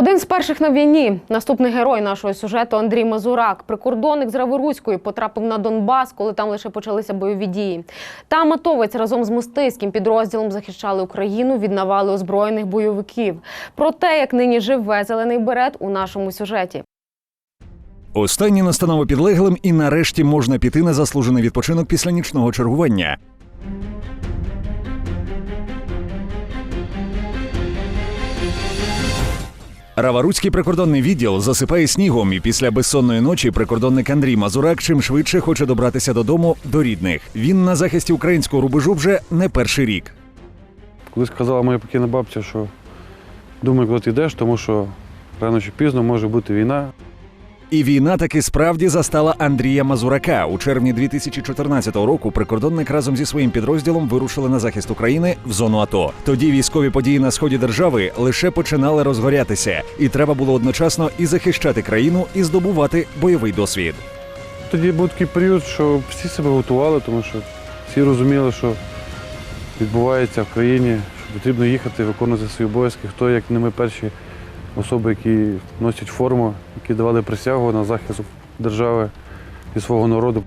Один з перших на війні, наступний герой нашого сюжету Андрій Мазурак, прикордонник з Раворуської, потрапив на Донбас, коли там лише почалися бойові дії. Там атовець разом з мостиським підрозділом захищали Україну від навали озброєних бойовиків. Про те, як нині живе зелений берет у нашому сюжеті. Останні настанови підлеглим, і нарешті можна піти на заслужений відпочинок після нічного чергування. Раваруцький прикордонний відділ засипає снігом, і після безсонної ночі прикордонник Андрій Мазурак чим швидше хоче добратися додому до рідних. Він на захисті українського рубежу вже не перший рік. Колись сказала моя покійна бабця, що думай, коли ти йдеш, тому що рано чи пізно може бути війна. І війна таки справді застала Андрія Мазурака. У червні 2014 року прикордонник разом зі своїм підрозділом вирушили на захист України в зону АТО. Тоді військові події на сході держави лише починали розгорятися, і треба було одночасно і захищати країну, і здобувати бойовий досвід. Тоді був такий період, що всі себе готували, тому що всі розуміли, що відбувається в країні, що потрібно їхати, виконувати свої обов'язки. Хто, як не ми перші особи, які носять форму, які давали присягу на захист держави і свого народу.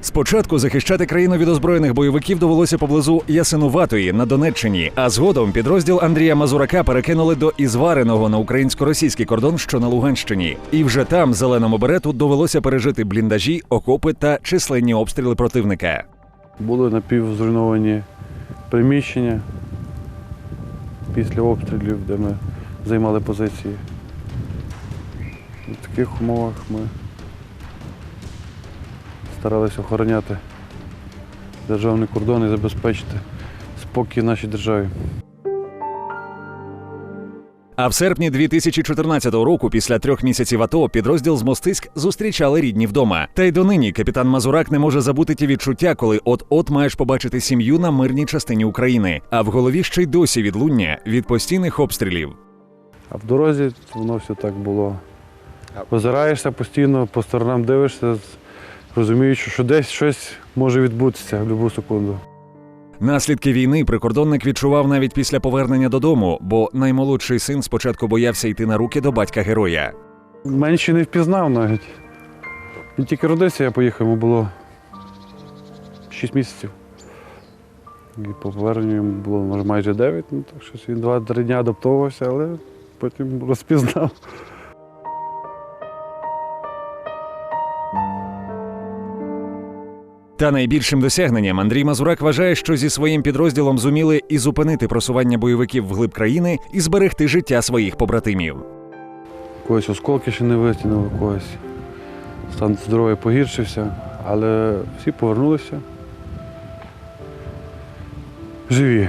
Спочатку захищати країну від озброєних бойовиків довелося поблизу Ясинуватої на Донеччині, а згодом підрозділ Андрія Мазурака перекинули до Ізвареного на українсько-російський кордон, що на Луганщині. І вже там зеленому берету довелося пережити бліндажі, окопи та численні обстріли противника. Були напівзруйновані приміщення після обстрілів, де ми займали позиції. В таких умовах ми старалися охороняти державний кордон і забезпечити спокій нашій державі. А в серпні 2014 року, після трьох місяців АТО, підрозділ з Мостиськ зустрічали рідні вдома. Та й донині капітан Мазурак не може забути ті відчуття, коли от-от маєш побачити сім'ю на мирній частині України. А в голові ще й досі відлуння від постійних обстрілів. А в дорозі воно все так було. Озираєшся постійно, по сторонам дивишся, розуміючи, що десь щось може відбутися в будь-яку секунду. Наслідки війни прикордонник відчував навіть після повернення додому, бо наймолодший син спочатку боявся йти на руки до батька героя. Менше не впізнав навіть. Він тільки родився, я поїхав, йому було 6 місяців. І по поверненню йому було може, майже 9, ну так щось він 2-3 дні адаптовувався, але потім розпізнав. Та найбільшим досягненням Андрій Мазурак вважає, що зі своїм підрозділом зуміли і зупинити просування бойовиків вглиб країни і зберегти життя своїх побратимів. Когось осколки ще не витягнули, когось стан здоров'я погіршився, але всі повернулися. Живі.